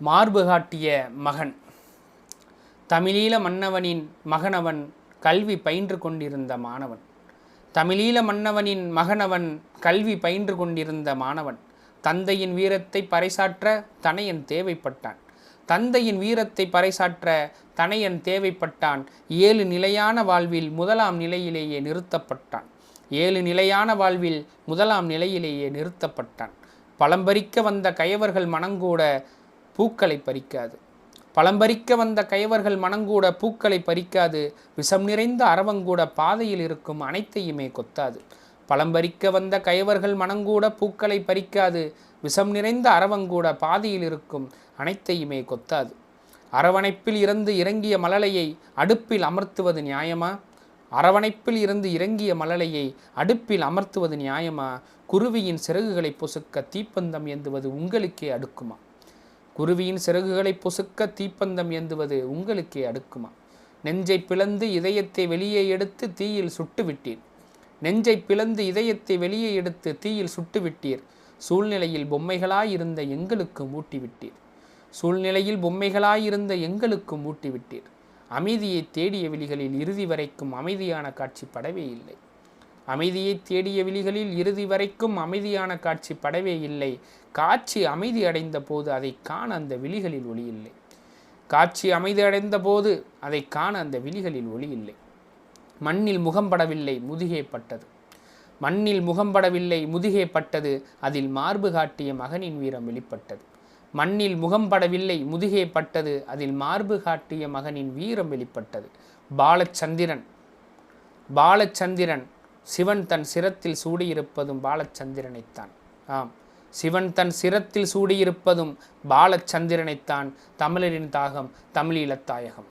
மார்பு காட்டிய மகன். தமிழீழ மன்னவனின் மகனவன் கல்வி பயின்று கொண்டிருந்த மாணவன். தமிழீழ மன்னவனின் மகனவன் கல்வி பயின்று கொண்டிருந்த மாணவன். தந்தையின் வீரத்தை பறைசாற்ற தனையன் தேவைப்பட்டான். தந்தையின் வீரத்தை பறைசாற்ற தனையன் தேவைப்பட்டான். ஏழு நிலையான வாழ்வில் முதலாம் நிலையிலேயே நிறுத்தப்பட்டான். ஏழு நிலையான வாழ்வில் முதலாம் நிலையிலேயே நிறுத்தப்பட்டான். பழம்பறிக்க வந்த கயவர்கள் மனங்கூட பூக்களை பறிக்காது. பழம்பறிக்க வந்த கைவர்கள் மனங்கூட பூக்களை பறிக்காது. விஷம் நிறைந்த அரவங்கூட பாதையில் இருக்கும் அனைத்தையுமே கொத்தாது. பழம்பறிக்க வந்த கைவர்கள் மனங்கூட பூக்களை பறிக்காது. விஷம் நிறைந்த அரவங்கூட பாதையில் இருக்கும் அனைத்தையுமே கொத்தாது. அரவணைப்பில் இருந்து இறங்கிய மலலையை அடுப்பில் அமர்த்துவது நியாயமா? அரவணைப்பில் இருந்து இறங்கிய மலலையை அடுப்பில் அமர்த்துவது நியாயமா? குருவியின் சிறகுகளை பொசுக்க தீப்பந்தம் ஏந்துவது உங்களுக்கே அடுக்குமா? குருவியின் சிறகுகளை பொசுக்க தீப்பந்தம் ஏந்துவது உங்களுக்கே அடுக்குமா? நெஞ்சை பிளந்து இதயத்தை வெளியே எடுத்து தீயில் சுட்டு விட்டீர். நெஞ்சை பிளந்து இதயத்தை வெளியே எடுத்து தீயில் சுட்டு விட்டீர். சூழ்நிலையில் பொம்மைகளாயிருந்த எங்களுக்கு மூட்டிவிட்டீர் சூழ்நிலையில் பொம்மைகளாயிருந்த எங்களுக்கு மூட்டிவிட்டீர் அமைதியை தேடிய விழிகளில் இறுதி வரைக்கும் அமைதியான காட்சி படவே இல்லை. அமைதியை தேடிய விழிகளில் இறுதி வரைக்கும் அமைதியான காட்சி படவே இல்லை. காட்சி அமைதி அடைந்த போது அதை காண அந்த விழிகளில் ஒளி இல்லை. காட்சி அமைதி அடைந்த போது அதை காண அந்த விழிகளில் ஒளி இல்லை. மண்ணில் முகம்படவில்லை முதுகே பட்டது. மண்ணில் முகம்படவில்லை முதுகே பட்டது. அதில் மார்பு காட்டிய மகனின் வீரம் வெளிப்பட்டது. மண்ணில் முகம்படவில்லை முதுகே பட்டது. அதில் மார்பு காட்டிய மகனின் வீரம் வெளிப்பட்டது. பாலச்சந்திரன் பாலச்சந்திரன் சிவன் தன் சிரத்தில் சூடியிருப்பதும் பாலச்சந்திரனைத்தான். ஆம் சிவன் தன் சிரத்தில் சூடியிருப்பதும் பாலச்சந்திரனைத்தான் தமிழரின் தாகம் தமிழீழத்தாயகம்